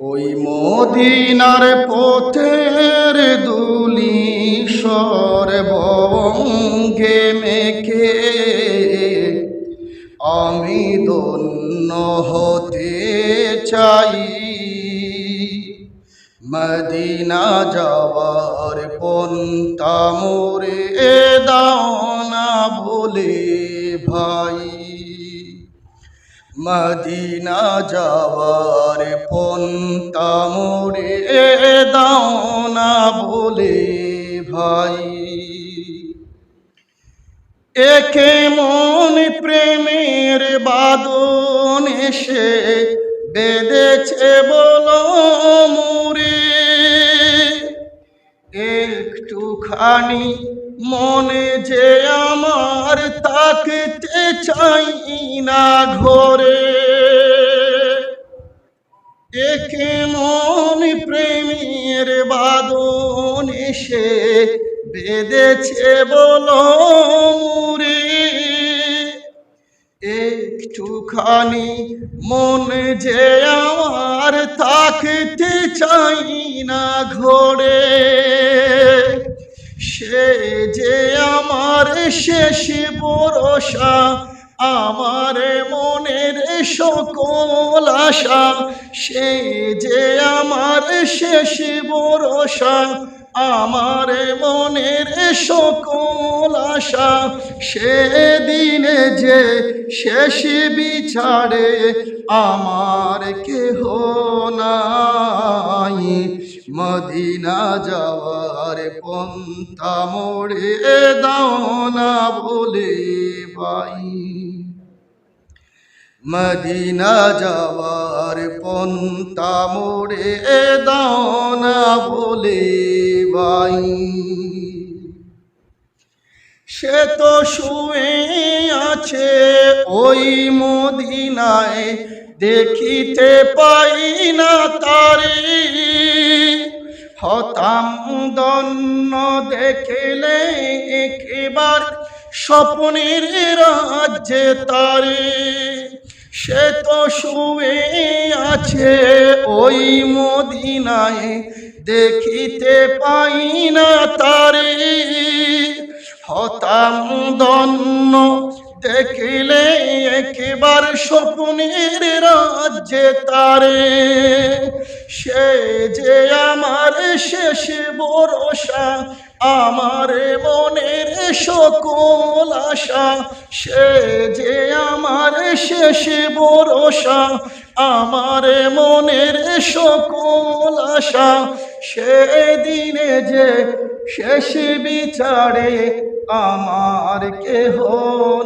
ওই মদিনার পথের দুলি সর্বঙ্গে মেখে আমি দন্য হতে চাই। মদিনা যাওয়ার পন্তা মোরে দাও মদিনা যাওয়ার পন্তা মোরে দাও না বলে ভাই। একে মন প্রেমের বাদন এসে বেঁধেছে বলো মুরে। একটুখানি মনে যে তাকতে চাই না ঘরে। একে মন প্রেমের বাদন এসে বেঁধেছে বলো রে একটুখানি মন যে আমার থাকতে চাই না ঘরে, সে যে আমার শেষ ভরসা আমার মনের সকল আশা, সে যে আমার শেষ ভরসা আমার মনের সকল আশা সেদিনে যে শেষ বিচারে আমার কেহ নাই। মদিনা যাওয়ার পন্থা মোড়ে দাও না বলে ভাই। মদিনা যাওয়ার পন্থা মোড়ে দাও না বলে ভাই। সে তো শুয়ে আছে ওই মদিনায়, দেখিতে পাই না হতাম দন্ন দেখলে একবার স্বপ্নের রাজ্যে তারে। সে তো শুয়ে আছে ওই মদিনায়, দেখিতে পাই না তারে। হতাম দন্ন দেখিলে একবার স্বপ্নের রাজ্যে তারে। শেষ ভরসা আমার মনের সকল আশা। সে যে আমার শেষ ভরসা আমার মনের সকল আশা। সেদিনে যে শেষ বিচারে আমার কেহ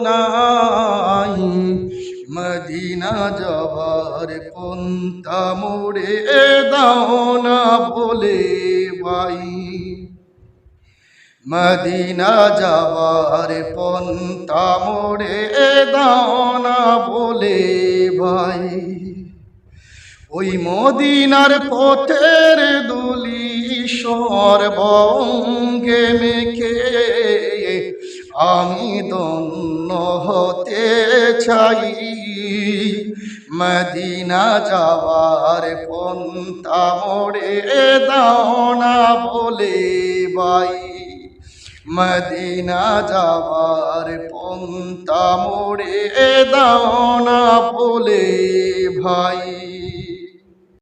নাই। মদিনা যাবার পন্থা মোড়ে দাও না বলে ভাই। মদিনা যাওয়ার পন্থা মোড়ে দাও না বলে ভাই। ওই মদিনার পথের দুলি সর্বঙ্গে মেখে আমি দন্য হতে চাই। মদিনা যাওয়ার পন্থা মোড়ে দাও না বলে ভাই। মদিনা যাওয়ার পন্থা মোড়ে দাও না বলে ভাই।